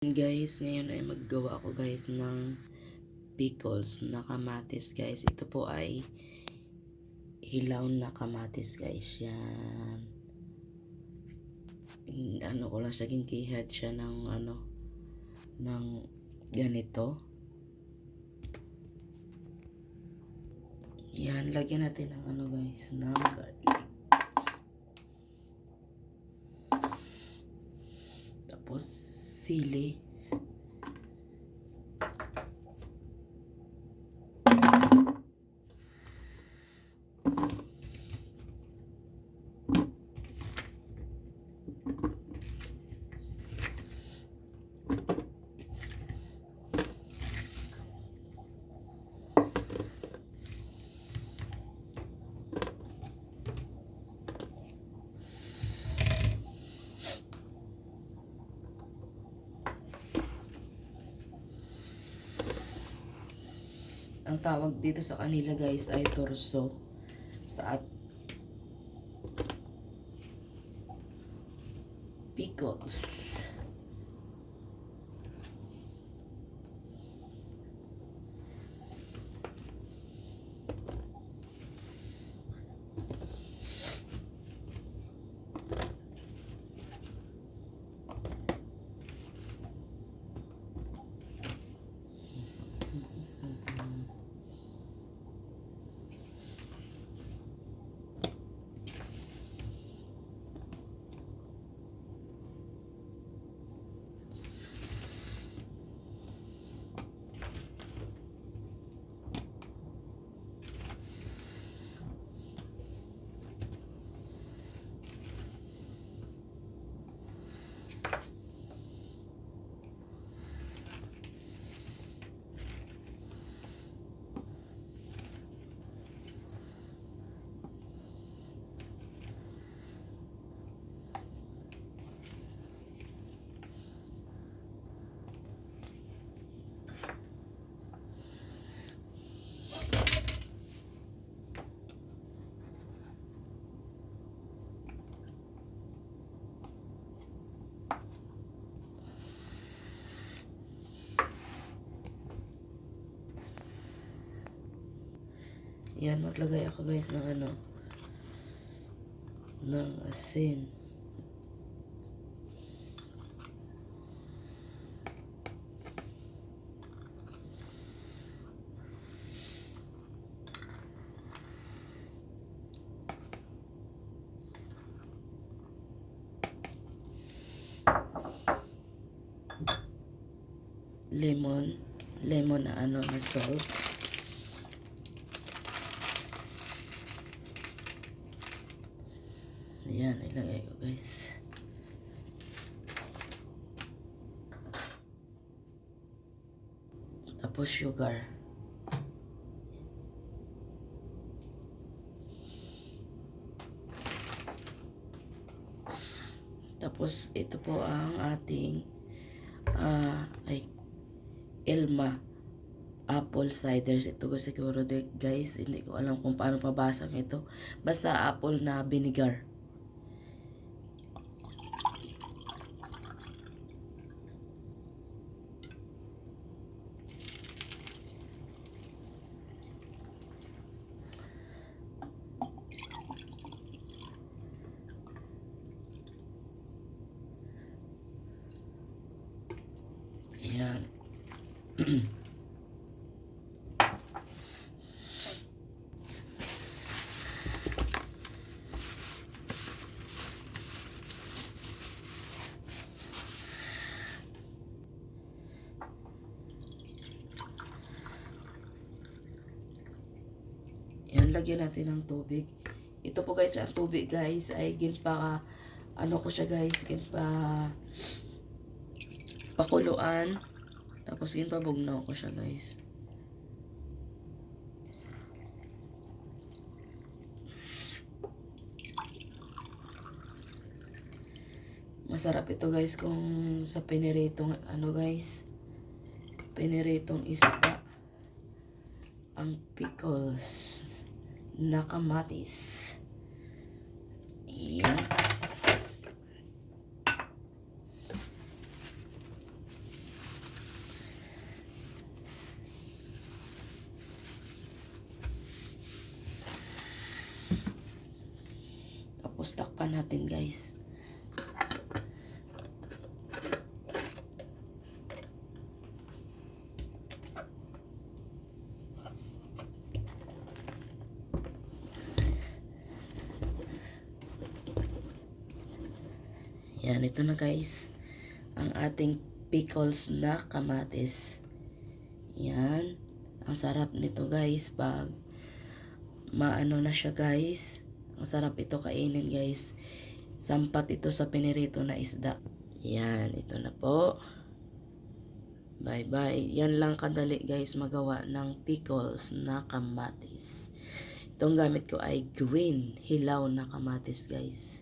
Guys, ngayon ay maggawa ako guys ng pickles na kamatis guys. Ito po ay hilaw na kamatis guys. Yan. Ano ko lang siya, ginkihad siya ng ano, ng ganito. Yan, lagyan natin ng ano guys, ng garlic. Tapos, silly Tawag dito sa kanila guys ay torso. Sa at pickles. Yan, maglagay ako guys ng ano, ng asin. Lemon, lemon na ano na salt. Ayan, ilagay ko guys. Tapos sugar. Tapos ito po ang ating ah ay Elma apple ciders. Ito ko siguro guys, hindi ko alam kung paano pabasa ito. Basta apple na vinegar. Ayan. Yan, lagyan natin ng tubig. Ito po guys, ang tubig guys ay ginpa, ano ko siya guys, ginpa, pakuluan. Tapos ginpa bugnaw ko siya guys. Masarap ito guys kung sa piniritong ano guys. Piniritong isda. Ang pickles na kamatis. Yan. Tapos takpan natin guys. Yan, ito na guys. Ang ating pickles na kamatis. Yan. Ang sarap nito guys pag maano na siya guys. Ang sarap ito kainin guys. Sampat ito sa pinirito na isda. Yan, ito na po. Bye bye. Yan lang kadali guys magawa ng pickles na kamatis. Itong gamit ko ay green hilaw na kamatis guys.